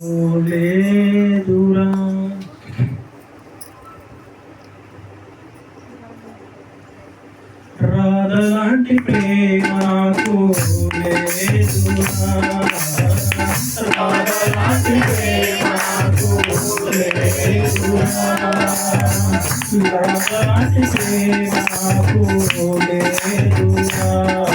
లేదురా రాధలాంటి ప్రేమ నాకు లేదురా రాధలాంటి ప్రేమ నాకు లేదురా రాధలాంటి ప్రేమ నాకు లేదురా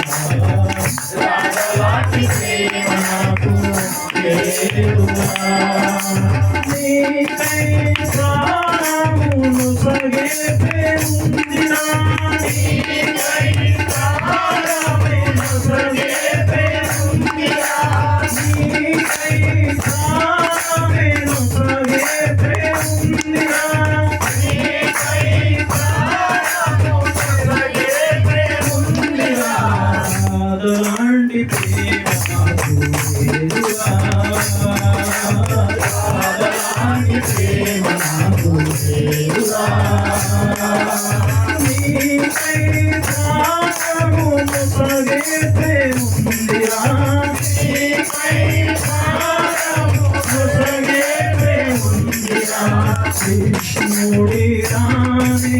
కృష్ణుడి రాణి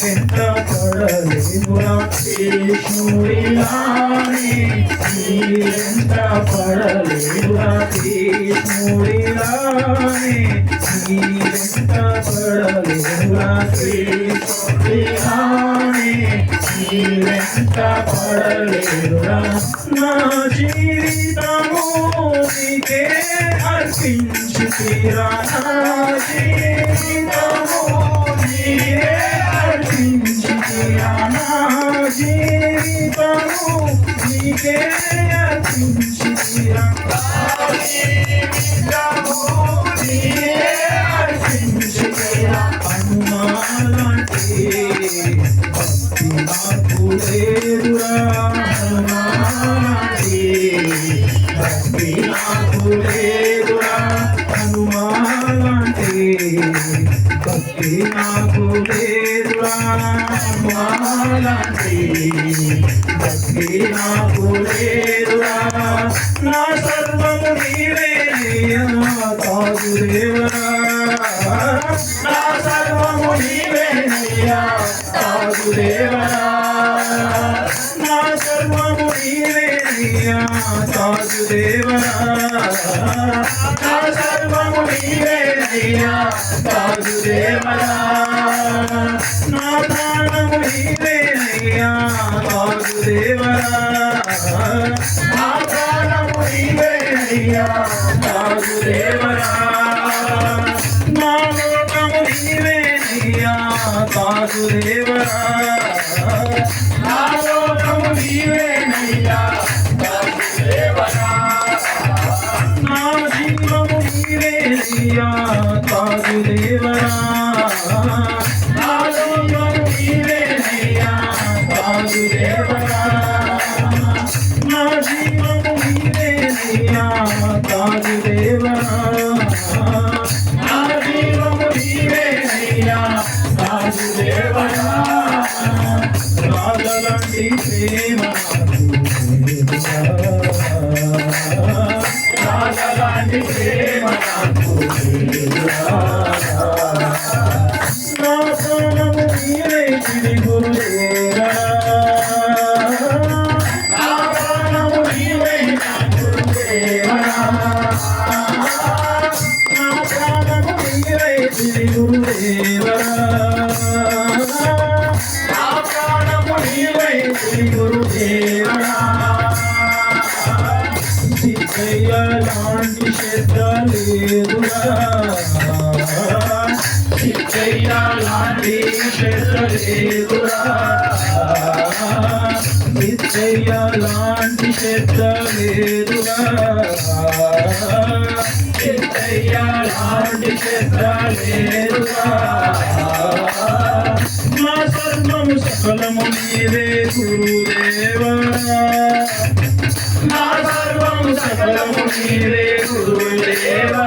వెంట పడలేదురా కృష్ణుడి రాణి వెంట పడలేదురా కృష్ణుడి నీ వెంట పడలేదురా కృష్ణుడి నీ వెంట పడలేదురా నా జీవితము నీకే అర్పించి తీరా నా జీవితము నీకే అర్పించి తీరా నా జీవితము నీకే అర్పించి భక్తి నాకు లేదురా హనుమానంటే భక్తి నాకు లేదురా నా సర్వము నీవే కాదు దేవరా నా సర్వము నీవే కాదు దేవరా నీవే కాదు దేవరా నా సర్వము నీవే కాదు దేవరా నా ప్రాణము నీవే కాదు దేవరా నా ప్రాణము నీవే కాదు దేవరా నా లోకము నీవే కాదు దేవరా నా లోకము రాజలంటి ప్రేమ రాజలాంటి ప్రేమ నాకు లేదురా. నా ప్రాణము నీవే తిరి గురుదేవా నా ప్రాణము నీవే నా గురుదేవా నా ప్రాణము నీవే తిరి గురుదేవా తిరి లాంటి శ్రద్ధ లేదురా సిద్ధయ్య లాంటి శ్రద్ధ లేదురా సిద్ధయ్య లాంటి శ్రద్ధ లేదురా. మా లాంటి శ్రద్ధ లేదురా సర్వము సఫలము నీవే గురుదేవా. మా సర్వము సకలము నీవే గురుదేవా.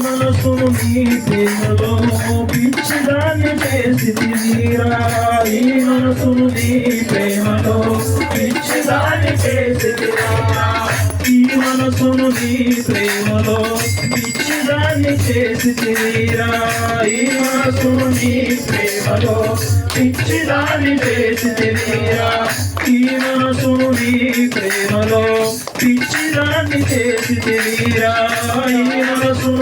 మనసును నీ ప్రేమలో పిచ్చిదాన్ని చేసి తీరా ఈ మనసును నీ ప్రేమలో పిచ్చిదాన్ని చేసి తీరా ఈ మనసును నీ ప్రేమలో పిచ్చిదాన్ని చేసి తీరా ఈ మనసును నీ ప్రేమలో పిచ్చిదాన్ని చేసి తీరా ఈ మనసును నీ ప్రేమలో పిచ్చిదాన్ని చేసి తీరా ఈ మనసును